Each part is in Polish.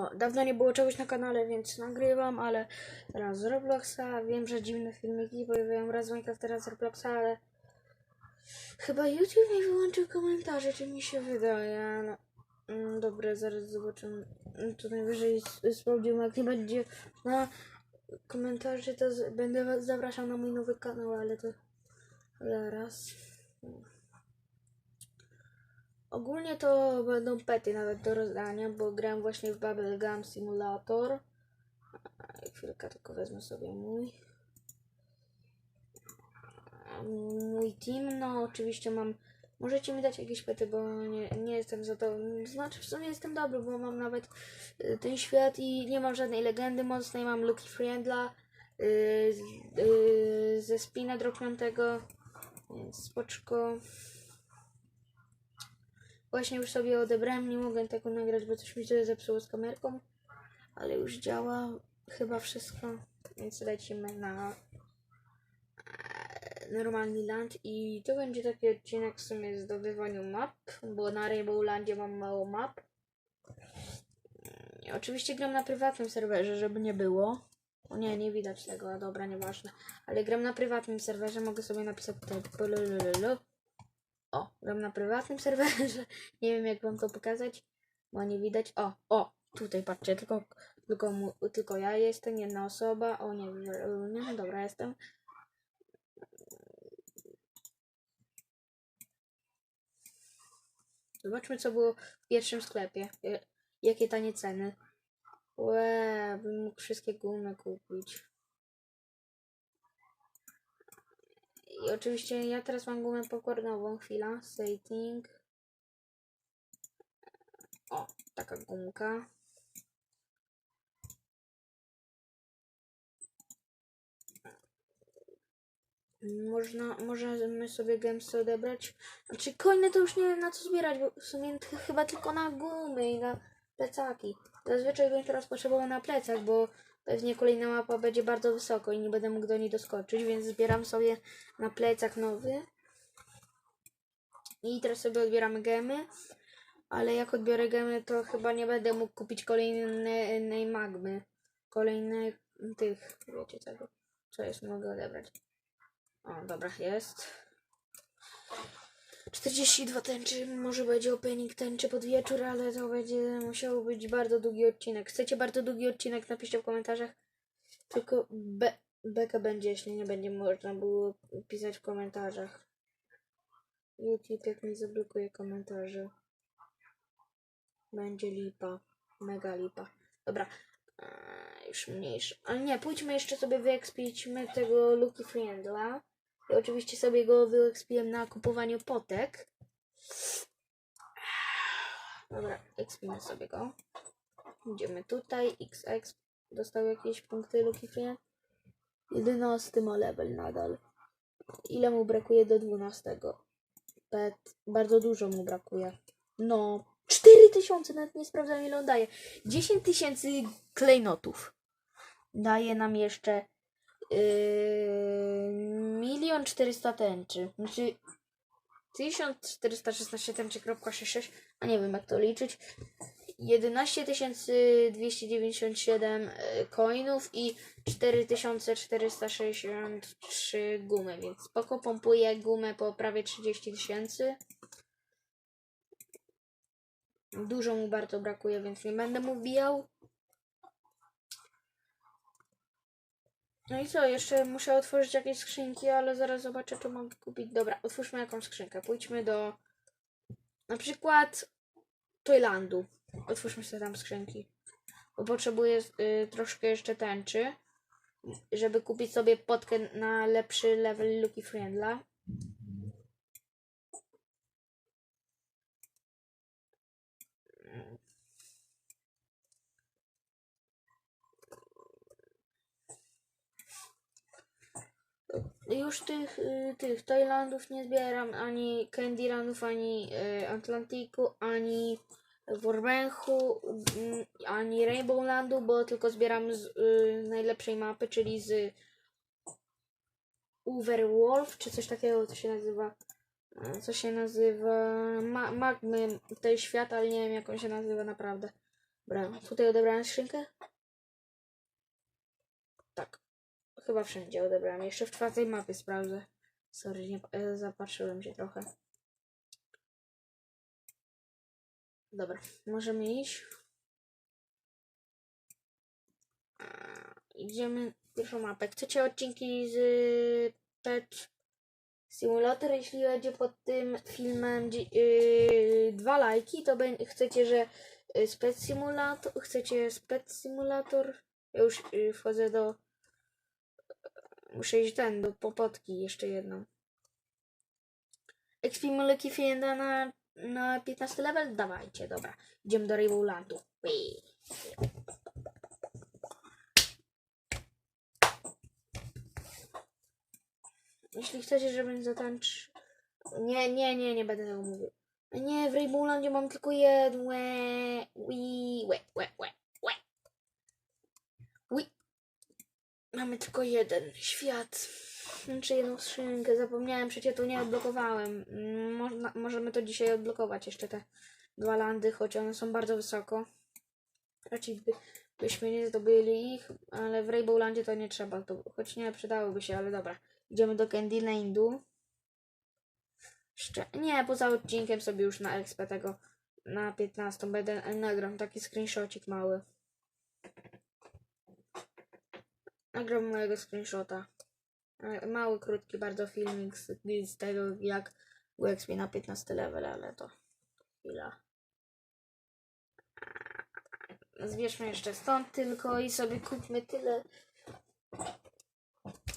O, dawno nie było czegoś na kanale, więc nagrywam, ale teraz z Robloxa. Wiem, że dziwne filmiki pojawiają raz Minecraft, teraz z Robloxa, ale chyba YouTube mi wyłączył komentarze, czy mi się wydaje. No, mm, dobra, zaraz zobaczymy. Mm, Tu najwyżej sprawdzimy, jak nie będzie na komentarzy, to będę was zapraszał na mój nowy kanał, ale to zaraz. Ogólnie to będą pety nawet do rozdania, bo gram właśnie w Bubblegum Simulator. Chwilkę tylko wezmę sobie mój. Mój team, no oczywiście mam. Możecie mi dać jakieś pety, bo nie, nie jestem za to. Znaczy w sumie jestem dobry, bo mam nawet y, ten świat i nie mam żadnej legendy mocnej. Mam Lucky Friendla y, z- y, ze spina dropniętego, więc spoczko. Właśnie już sobie odebrałem, nie mogę tego nagrać, bo coś mi się zepsuło z kamerką, ale już działa chyba wszystko, więc lecimy na normalny land i to będzie taki odcinek w sumie zdobywaniu map, bo na Rainbowlandzie mam mało map. Mm, Oczywiście gram na prywatnym serwerze, żeby nie było. O nie, nie widać tego, dobra, nieważne. Ale gram na prywatnym serwerze, mogę sobie napisać pololololo. O, gram na prywatnym serwerze. Nie wiem jak wam to pokazać, bo nie widać. O, o, tutaj patrzcie, tylko, tylko, mu, tylko ja jestem, jedna osoba. O nie, nie, no dobra, jestem. Zobaczmy co było w pierwszym sklepie. Ja- Jakie tanie ceny. Łe, bym mógł wszystkie gumy kupić. I oczywiście ja teraz mam gumę popcornową. Chwila. Setting. O, taka gumka. Można, możemy sobie gemsy odebrać. Znaczy coiny to już nie wiem na co zbierać, bo w sumie chyba tylko na gumy i na plecaki. Zazwyczaj bym teraz potrzebował na plecach, bo pewnie kolejna mapa będzie bardzo wysoko i nie będę mógł do niej doskoczyć, więc zbieram sobie na plecach nowy. I teraz sobie odbieramy gemy. Ale jak odbiorę gemy, to chyba nie będę mógł kupić kolejnej magmy. Kolejnych tych, wiecie czego. Co jest, mogę odebrać. O, dobra, jest. 42 tęczy, może będzie opening tęczy pod wieczór, ale to będzie musiał być bardzo długi odcinek. Chcecie bardzo długi odcinek? Napiszcie w komentarzach. Tylko be, beka będzie, jeśli nie będzie można było pisać w komentarzach. YouTube jak mi zablokuje komentarze. Będzie lipa. Mega lipa. Dobra. Eee, już mniejszy. Ale nie, pójdźmy jeszcze sobie wyekspićmy tego Lucky Friendla. I oczywiście sobie go wyekspiłem na kupowaniu potek. Dobra, ekspimy sobie go. Idziemy tutaj. XX dostał jakieś punkty Lucky Friend. 11 ma level nadal. Ile mu brakuje do 12? Pet. Bardzo dużo mu brakuje. No. 4000, nawet nie sprawdzam ile on daje. 10 tysięcy klejnotów. Daje nam jeszcze yy, milion 400 tęczy. Znaczy 1416 tęczy.66, a nie wiem jak to liczyć. 11 297 y, coinów i 4463 gumy, więc spoko pompuję gumę po prawie 30 tysięcy. Dużo mu bardzo brakuje, więc nie będę mu wbijał. No i co, jeszcze muszę otworzyć jakieś skrzynki, ale zaraz zobaczę, czy mogę kupić. Dobra, otwórzmy jakąś skrzynkę. Pójdźmy do na przykład Toylandu. Otwórzmy sobie tam skrzynki. Bo potrzebuję y, troszkę jeszcze tęczy, żeby kupić sobie potkę na lepszy level Lucky Friendla. Już tych, y, tych Tajlandów nie zbieram, ani Candylandów, ani y, Atlantiku, ani Warbenchu, mm, ani Rainbowlandu, bo tylko zbieram z y, najlepszej mapy, czyli z Overwolf, czy coś takiego, to się nazywa. y, Co się nazywa. Ma, magmy tej świata, ale nie wiem jak on się nazywa naprawdę. Dobra, tutaj odebrałem skrzynkę? Tak. Chyba wszędzie odebrałem. Jeszcze w czwartej mapie sprawdzę. Sorry, nie e, zapatrzyłem się trochę. Dobra, możemy iść. Idziemy pierwszą mapę. Chcecie odcinki z y, Pet Simulator? Jeśli będzie pod tym filmem yy, dwa lajki, to chcecie, że y, z Pet Simulator, chcecie Pet Simulator? Ja już y, wchodzę do muszę iść ten, do popotki jeszcze jedną. Ekspimuleki Fienda na, na 15 level? Dawajcie, dobra. Idziemy do Rainbowlandu. Ui. Jeśli chcecie, żebym zatańczył... Nie, nie, nie, nie będę tego mówił. Nie, w Rainbowlandzie mam tylko jeden. Łe, ui, łe, łe, łe, łe. Ui. Mamy tylko jeden świat. Znaczy jedną skrzynkę. Zapomniałem, przecież tu nie odblokowałem. Można, możemy to dzisiaj odblokować jeszcze te dwa landy, choć one są bardzo wysoko. Raczej by, byśmy nie zdobyli ich, ale w Rainbowlandzie to nie trzeba. To, choć nie przydałoby się, ale dobra. Idziemy do Candylandu. Jeszcze, nie, poza odcinkiem sobie już na XP tego na 15 będę nagram taki screenshotик mały. Nagram mojego screenshota. Mały, krótki bardzo filmik z, z tego jak UXP na 15 level, ale to chwila. Zbierzmy jeszcze stąd tylko i sobie kupmy tyle.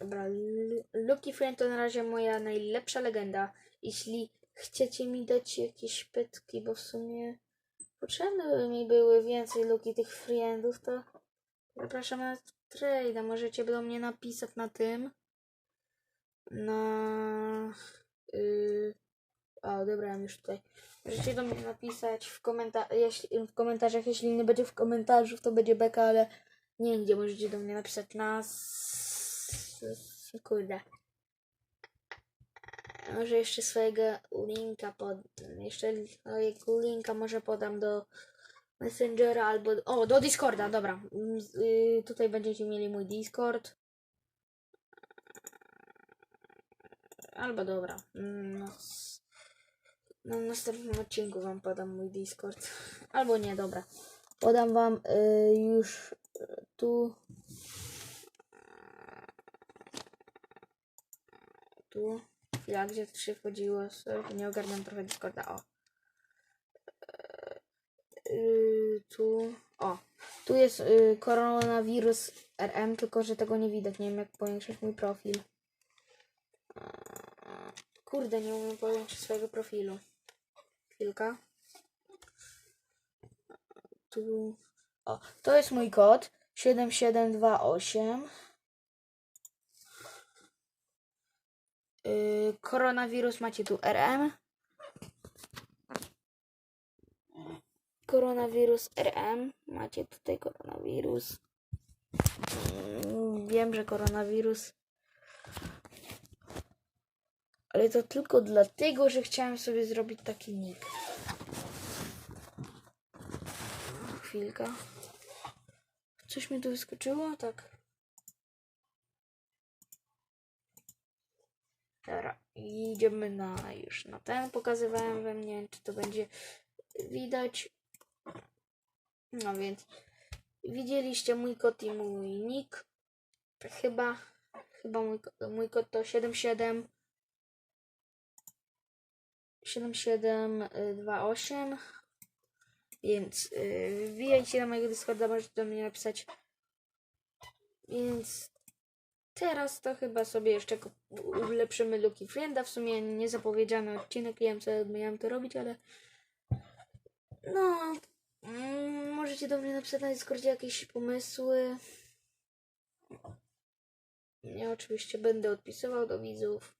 Dobra, Lu- Lucky Friend to na razie moja najlepsza legenda. Jeśli chcecie mi dać jakieś pytki, bo w sumie potrzebne by mi były więcej Lucky tych friendów, to zapraszam na trade'a. Możecie do mnie napisać na tym. Na. Yy, o, dobrałem już tutaj. Możecie do mnie napisać w, komenta- jeśli, w komentarzach. Jeśli nie będzie w komentarzu, to będzie beka, ale nie gdzie możecie do mnie napisać na. Kurde. Może jeszcze swojego linka pod. Jeszcze linka może podam do Messengera albo. O, do Discorda, dobra. Mm, z- y, tutaj będziecie mieli mój Discord. Albo dobra. mm, No, na następnym odcinku wam podam mój Discord. Albo nie, dobra. Podam wam y, już y, tu. Tu. Chwila, gdzie to się wchodziło? Nie ogarniam trochę Discorda. O. Y, tu. O. Tu jest y, koronawirus RM, tylko że tego nie widać. Nie wiem, jak powiększyć mój profil. Kurde, nie umiem połączyć swojego profilu. Chwilka. Tu. O, to jest mój kod. 7728. Yy, koronawirus macie tu RM. Koronawirus RM. Macie tutaj koronawirus. Mm, Wiem, że koronawirus ale to tylko dlatego, że chciałem sobie zrobić taki nick. Chwilka. Coś mi tu wyskoczyło? Tak. Dobra. Idziemy na już na ten. Pokazywałem wam, nie czy to będzie widać. No więc widzieliście mój kod i mój nick. Chyba, chyba mój, mój kod to 77 7728 więc yy, wbijajcie na mojego Discorda, możecie do mnie napisać. Więc teraz to chyba sobie jeszcze ulepszymy Lucky Frienda, w sumie niezapowiedziany odcinek, nie wiem co miałem to robić, ale no mm, możecie do mnie napisać na Discordzie jakieś pomysły ja oczywiście będę odpisywał do widzów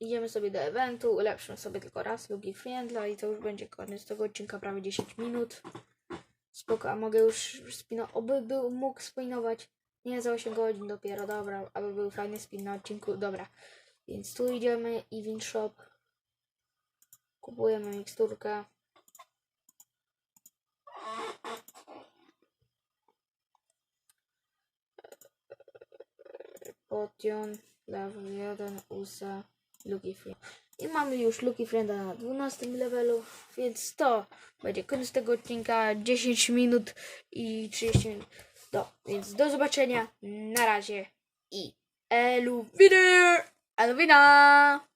Idziemy sobie do eventu, ulepszymy sobie tylko raz Lucky Friendla i to już będzie koniec tego odcinka, prawie 10 minut. Spoko, a mogę już spino... Oby był, mógł spinować. Nie za 8 godzin dopiero, dobra, aby był fajny spin na odcinku, dobra. Więc tu idziemy, Event Shop. Kupujemy miksturkę. Potion, level 1, USA, Lucky Friend. I mamy już Lucky Frienda na 12 levelu, więc to będzie koniec tego odcinka. 10 minut i 30 minut. No, więc do zobaczenia. Na razie i elu wider! Elwina!